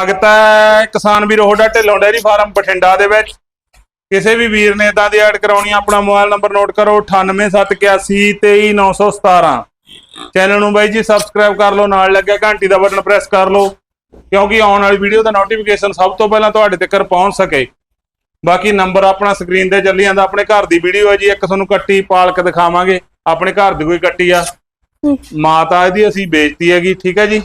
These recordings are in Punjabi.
ਸਵਾਗਤ ਹੈ। ਕਿਸਾਨ ਵੀਰ ਹੋਡਾ ਢਿੱਲੋਂ ਡੈਰੀ ਫਾਰਮ ਬਠਿੰਡਾ ਦੇ ਵਿੱਚ। ਕਿਸੇ ਵੀ ਵੀਰ ਨੇ ਇਦਾਂ ਦੀ ਐਡ ਕਰਾਉਣੀ ਆਪਣਾ ਮੋਬਾਈਲ ਨੰਬਰ ਨੋਟ ਕਰੋ 9871823917 ਚੈਨਲ ਨੂੰ ਬਾਈ ਜੀ ਸਬਸਕ੍ਰਾਈਬ ਕਰ ਲਓ ਨਾਲ ਲੱਗਿਆ ਘੰਟੀ ਦਾ ਬਟਨ ਪ੍ਰੈਸ ਕਰ ਲਓ ਕਿਉਂਕਿ ਆਉਣ ਵਾਲੀ ਵੀਡੀਓ ਦਾ ਨੋਟੀਫਿਕੇਸ਼ਨ ਸਭ ਤੋਂ ਪਹਿਲਾਂ ਤੁਹਾਡੇ ਤੱਕ ਪਹੁੰਚ ਸਕੇ। ਬਾਕੀ ਨੰਬਰ ਆਪਣਾ ਸਕਰੀਨ ਤੇ ਚੱਲੀ ਜਾਂਦਾ ਆਪਣੇ ਘਰ ਦੀ ਵੀਡੀਓ ਹੈ ਜੀ ਇੱਕ ਤੁਹਾਨੂੰ ਕੱਟੀ ਪਾਲਕ ਦਿਖਾਵਾਂਗੇ ਆਪਣੇ ਘਰ ਦੀ ਕੋਈ ਕੱਟੀ ਆ। ਮਾਤਾ ਇਹਦੀ ਅਸੀਂ ਵੇਚਤੀ ਹੈਗੀ ਠੀਕ ਹੈ ਜੀ।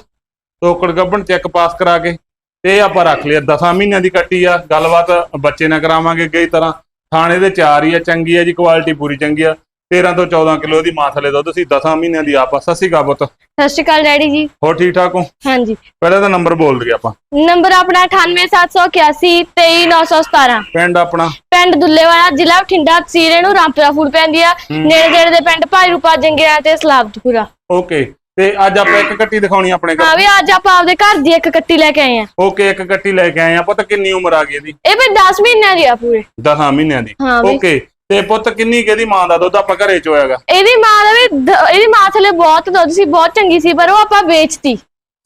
ਟੋਕੜ ਗੱਭਣ ਚੈੱਕ ਪਾਸ ਕਰਾ ਕੇ। ਤੇ ਇਹ ਆਪਾਂ ਰੱਖ ਲਿਆ। 10 ਮਹੀਨਿਆਂ ਦੀ ਕੱਟੀ ਆ। ਗੱਲਬਾਤ ਬੱਚੇ ਨਾਲ ਕਰਾਵਾਂਗੇ ਕਈ ਤਰ੍ਹਾਂ। ਥਾਣੇ ਦੇ ਚਾਰ ਹੀ ਆ ਚੰਗੀ ਆ ਜੀ ਕੁਆਲਿਟੀ ਪੂਰੀ ਚੰਗੀ ਆ। 13 ਤੋਂ 14 ਕਿਲੋ ਦੀ ਮਾਂ ਥਲੇ ਦੁੱਧ ਸੀ। 10 ਮਹੀਨਿਆਂ ਦੀ ਆਪਾ। ਸੱਸੀ ਕਾ ਪੁੱਤ। ਸਤਿ ਸ਼੍ਰੀ ਅਕਾਲ ਡੈਡੀ ਜੀ। ਹੋਰ ਠੀਕ ਠਾਕ ਹੋ? ਹਾਂਜੀ। ਪਹਿਲਾਂ ਤਾਂ ਨੰਬਰ ਬੋਲ ਦਈਏ ਆਪਾਂ। ਨੰਬਰ ਆਪਣਾ 98781 23917 ਪਿੰਡ ਆਪਣਾ? ਪਿੰਡ ਦੁੱਲੇਵਾਲਾ ਜ਼ਿਲ੍ਹਾ ਬਠਿੰਡਾ ਤਹਿਸੀਲ ਨੂੰ ਰਾਮਪੁਰਾ ਫੂਲ ਪੈਂਦੀ ਆ। ਨੇੜੇ ਨੇੜੇ ਦੇ ਪਿੰਡ ਭਾਈ ਰੂਪਾ ਜੰਗਿਆ ਤੇ ਸਲਾਬਤਪੁਰਾ। ਓਕੇ। ਤੇ ਅੱਜ ਆਪਾਂ ਇੱਕ ਕੱਟੀ ਦਿਖਾਉਣੀ ਆਪਣੇ ਘਰ ਹਾਂ ਵੀ ਅੱਜ ਆਪਾਂ ਆਪਦੇ ਘਰ ਦੀ ਇੱਕ ਕੱਟੀ ਲੈ ਕੇ ਆਏ ਆ। ਓਕੇ ਇੱਕ ਕੱਟੀ ਲੈ ਕੇ ਆਏ ਆ। ਪੁੱਤ ਕਿੰਨੀ ਉਮਰ ਆ ਗਈ ਇਹਦੀ? ਇਹ ਵੀ 10 ਮਹੀਨਿਆਂ ਦੀ ਆ ਪੂਰੇ। 10 ਮਹੀਨਿਆਂ ਦੀ। ਹਾਂ। ਓਕੇ ਤੇ ਪੁੱਤ ਕਿੰਨੀ ਕਿਹਦੀ ਮਾਂ ਦਾ ਦੁੱਧ ਆਪਾਂ ਘਰੇ ਚੋਇਆਗਾ ਇਹਦੀ ਮਾਂ ਦਾ ਵੀ ਦ- ਇਹਦੀ ਮਾਂ ਥਲੇ ਬਹੁਤ ਦੁੱਧ ਸੀ ਬਹੁਤ ਚੰਗੀ ਸੀ ਪਰ ਉਹ ਆਪਾਂ ਵੇਚਤੀ।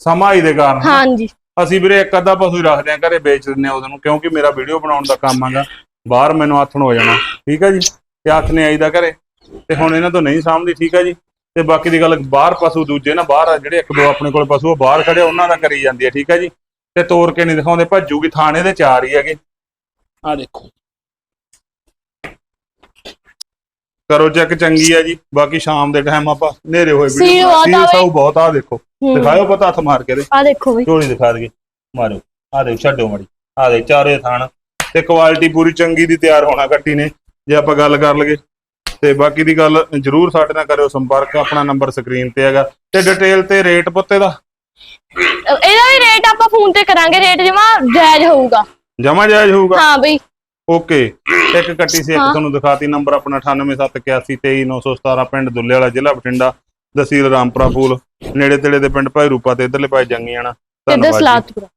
ਸਮਾਈ ਦੇ ਕਾਰਨ। ਹਾਂਜੀ। ਅਸੀਂ ਵੀਰੇ ਇੱਕ ਅੱਧਾ ਪਸ਼ੂ ਹੀ ਰੱਖਦੇ ਆ ਘਰੇ ਵੇਚ ਦਿੰਦੇ ਆ ਉਹਨੂੰ ਕਿਉਂਕਿ ਮੇਰਾ ਵੀਡੀਓ ਬਣਾਉਣ ਦਾ ਕੰਮ ਆਗਾ ਬਾਹਰ ਮੈਨੂੰ ਆਥਣ ਹੋ ਜਾਣਾ। ਠੀਕ ਹੈ ਜੀ? ਤੇ ਹੱਥ ਨੇ ਆਈਦਾ ਘਰੇ। ਤੇ ਹੁਣ ਇਹਨਾਂ ਤੋਂ ਨਹੀਂ ਸਾਂਭਦੀ ਠੀਕ ਹੈ ਜੀ? ਤੇ ਬਾਕੀ ਦੀ ਗੱਲ ਬਾਹਰ ਪਸ਼ੂ ਦੂਜੇ ਨਾ ਬਾਹਰ ਆ ਜਿਹੜੇ ਇੱਕ ਦੋ ਆਪਣੇ ਕੋਲ ਪਸ਼ੂ ਉਹ ਬਾਹਰ ਖੜੇ ਆ, ਉਹਨਾਂ ਦਾ ਕਰੀ ਜਾਂਦੀ ਹੈ ਠੀਕ ਹੈ ਜੀ? ਤੇ ਤੋੜ ਕੇ ਨਹੀਂ ਦਿਖਾਉਂਦੇ ਭੱਜੂਗੀ ਥਾਣੇ ਦੇ ਚਾਰ ਹੀ ਹੈਗੇ। ਆ ਦੇਖੋ। ਕਰੋ ਚੈੱਕ ਚੰਗੀ ਆ ਜੀ। ਬਾਕੀ ਸ਼ਾਮ ਦੇ ਟਾਈਮ ਆਪਾਂ ਹਨੇਰੇ ਹੋਏ ਸੀਲ ਵੀਡੀਓ ਬਹੁਤ ਆ ਆ ਦੇਖੋ। ਦਿਖਾਓ ਪਤਾ ਹੱਥ ਮਾਰ ਕੇ ਦੇ ਆ ਦੇਖੋ ਬਈ। ਝੋਲੀ ਦਿਖਾ ਦਈਏ। ਮਾਰੋ ਆ ਦੇ ਛੱਡੋ ਮੜੀ। ਆ ਦੇ ਚਾਰੇ ਥਾਣ। ਤੇ ਕੁਆਲਿਟੀ ਪੂਰੀ ਚੰਗੀ ਦੀ ਤਿਆਰ ਹੋਣਾ ਕੱਟੀ ਨੇ। ਜੇ ਆਪਾਂ ਗੱਲ ਕਰ ਲਈਏ ਤੇ ਬਾਕੀ ਦੀ ਗੱਲ ਜਰੂਰ ਸਾਡੇ ਨਾਲ ਕਰਿਓ ਸੰਪਰਕ ਆਪਣਾ ਨੰਬਰ ਸਕਰੀਨ ਤੇ ਹੈਗਾ ਤੇ ਡਿਟੇਲ ਤੇ ਰੇਟ ਪੁੱਤੇ ਦਾ। ਇਹਦਾ ਵੀ ਰੇਟ ਆਪਾਂ ਫੋਨ ਤੇ ਕਰਾਂਗੇ ਰੇਟ ਜਮਾ ਜਾਇਜ਼ ਹੋਊਗਾ। ਜਮਾ ਜਾਇਜ਼ ਹੋਊਗਾ? ਹਾਂ ਬਈ। ਓਕੇ ਇੱਕ ਕੱਟੀ ਸੀ ਇੱਕ। ਤੁਹਾਨੂੰ ਦਿਖਾਤੀ ਨੰਬਰ ਆਪਣਾ 9871823917 ਪਿੰਡ ਦੁੱਲੇ ਵਾਲਾ ਜ਼ਿਲ੍ਹਾ ਬਠਿੰਡਾ ਤਹਿਸੀਲ ਰਾਮਪੁਰਾ ਫੂਲ। ਨੇੜੇ ਤੇੜੇ ਦੇ ਪਿੰਡ ਭਾਈ ਰੂਪਾ ਤੇ ਇਧਰਲੇ ਭਾਈ ਜੰਗੀਆਣਾ ਧੰਨਵਾਦ ਜੀ।